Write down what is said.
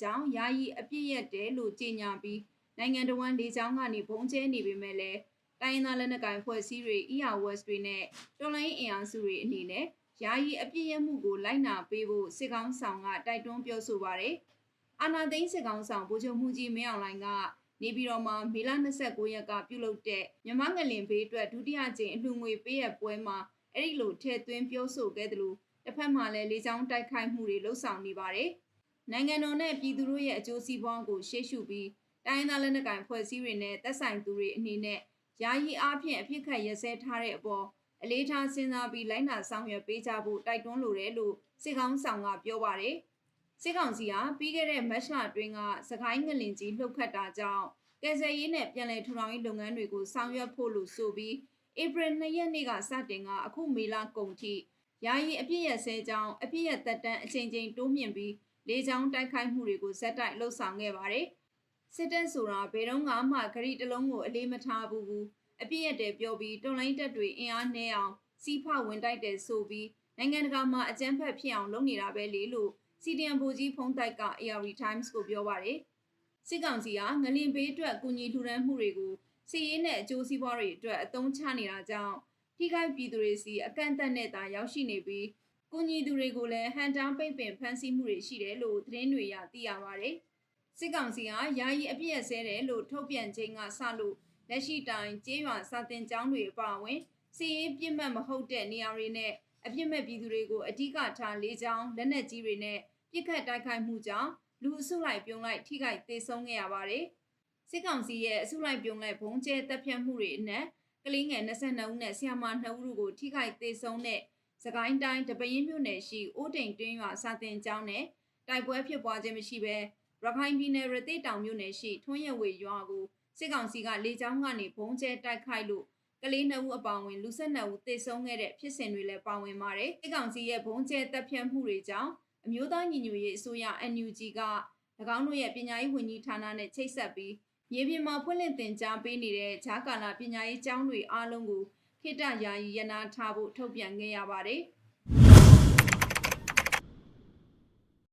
ကြောင့်ယာယီအပြစ်ရက်တယ်လို့ကြေညာပြီးနိုင်ငံတော်ဝန်လေကြောင်းကနေဘုံကျဲနေပေမဲ့လည်းတိုင်းရင်းသားလက်နက်ကိုင်ဖွဲ့စည်းတွေ ERWS တွေနဲ့တော်လိုင်းအင်အားစုတွေအနေနဲ့ယာယီအပြစ်ရက်မှုကိုလိုက်နာပေးဖို့စစ်ကောင်ဆောင်ကတိုက်တွန်းပြောဆိုပါတယ်။အာနာသိန်းစစ်ကောင်ဆောင်ဗိုလ်ချုပ်မှုကြီးမင်းအောင်လှိုင်ကနေပြည်တော်မှာမေလ29ရက်ကပြုလုပ်တဲ့မြမငလင်ဘေးအတွက်ဒုတိယကြိမ်အလှူငွေပေးရပွဲမှာအဲ့ဒီလိုထည့်သွင်းပြောဆိုခဲ့တယ်လို့တစ်ဖက်မှာလည်းလေကြောင်းတိုက်ခိုက်မှုတွေလှုပ်ဆောင်နေပါတယ်။ နိုင်ငံတော်နဲ့ပြည်သူတို့ရဲ့အကျိုးစီးပွားကိုရှေ့ရှုပြီးတိုင်းဒေသလက်နက်ကိုင်ဖွဲ့စည်းတွေနဲ့သက်ဆိုင်သူတွေအနေနဲ့ယာယီအားဖြင့်အဖြစ်ခတ်ရစဲထားတဲ့အပေါ်အလေးထားစဉ်းစားပြီးလိုက်နာဆောင်ရွက်ပေးကြဖို့တိုက်တွန်းလိုတယ်လို့စစ်ကောင်ဆောင်ကပြောပါတယ်။စစ်ကောင်စီကပြီးခဲ့တဲ့မတ်လအတွင်းကစကိုင်းငလင်ကြီးလှုပ်ခတ်တာကြောင့်ကယ်ဆယ်ရေးနဲ့ပြည်내ထူထောင်ရေးလုပ်ငန်းတွေကိုဆောင်ရွက်ဖို့လို့ဆိုပြီးဧပြီ2ရက်နေ့ကစတင်ကအခုမေလကုန်ထိယာယီအပြည့်ရဆဲကြောင်းအပြည့်ရသက်တမ်းအချိန်ချင်းတိုးမြင့်ပြီး လေကြောင်းတိုက်ခိုက်မှုတွေကိုဇက်တိုက်လှုပ်ဆောင်ခဲ့ပါတယ်။စစ်တပ်ဆိုတာဘယ်တော့မှဂရီတလုံးကိုအလေးမထားဘူးဘူးအပြည့်ရတဲ့ပြောပြီးတွန်လိုင်းတက်တွေအင်အားနှဲအောင်စီးဖဝင်တိုက်တယ်ဆိုပြီးနိုင်ငံတကာမှာအကြမ်းဖက်ဖြစ်အောင်လုပ်နေတာပဲလေလို့စီဒီအမ်ဘူကြီးဖုံးတိုက်က AR Times ကိုပြောပါတယ်။စစ်ကောင်စီကငလင်ဘေးအတွက်ကူညီထူထမ်းမှုတွေကိုစီးရေးနဲ့အကျိုးစီးပွားတွေအတွက်အသုံးချနေတာကြောင့်ထိခိုက်ပြည်သူတွေစီအကန့်အသတ်နဲ့သာရောက်ရှိနေပြီး ကူညီသူတွေကိုလည်းဟန်တာပိတ်ပင်ဖမ်းဆီးမှုတွေရှိတယ်လို့သတင်းတွေရသိရပါတယ်။စစ်ကောင်စီကယာယီအပြည့်အစဲတယ်လို့ထုတ်ပြန်ခြင်းကစလို့လက်ရှိတိုင်ကျေးရွာစာတင်ကျောင်းတွေအပါအဝင်စီရေးပြစ်မှတ်မဟုတ်တဲ့နေရာတွေနဲ့အပြစ်မဲ့ပြည်သူတွေကိုအ धिक ထားလေးချောင်းလက်နက်ကြီးတွေနဲ့ပြစ်ခတ်တိုက်ခိုက်မှုကြောင့်လူအစုလိုက်ပြုံလိုက်ထိခိုက်ဒေဆုံးခဲ့ရပါတယ်။စစ်ကောင်စီရဲ့အစုလိုက်ပြုံလိုက်ဘုံကျဲတပ်ဖြတ်မှုတွေအနက်ကလေးငယ်22ဦးနဲ့ဆရာမ2ဦးကိုထိခိုက်ဒေဆုံးတဲ့ စကိုင်းတိုင်းတပင်းမြို့နယ်ရှိအိုးတိန်တွင်းရွာစာတင်ကျောင်းနဲ့တိုက်ပွဲဖြစ်ပွားခြင်းမရှိဘဲရခိုင်ပြည်နယ်ရသေးတောင်မြို့နယ်ရှိထွန်းရဝေရွာကိုစစ်ကောင်စီကလေကြောင်းကနေဘုံကျဲတိုက်ခိုက်လို့ကလေးနှစ်ဦးအပါအဝင်လူ၁၂ဦးသေဆုံးခဲ့တဲ့ဖြစ်စဉ်တွေလည်းပါဝင်ပါတယ်။စစ်ကောင်စီရဲ့ဘုံကျဲတပ်ဖြတ်မှုတွေကြောင့်အမျိုးသားညီညွတ်ရေးအစိုးရ NUG က၎င်းတို့ရဲ့ပညာရေးဝန်ကြီးဌာနနဲ့ချိတ်ဆက်ပြီးမြေပြင်မှာဖွင့်လှစ်တင်ကြားပေးနေတဲ့ဂျာကာလာပညာရေးကျောင်းတွေအားလုံးကို ခေတ္တယာယီရနာထားဖို့ထုတ်ပြန်ခဲ့ရပါတယ်။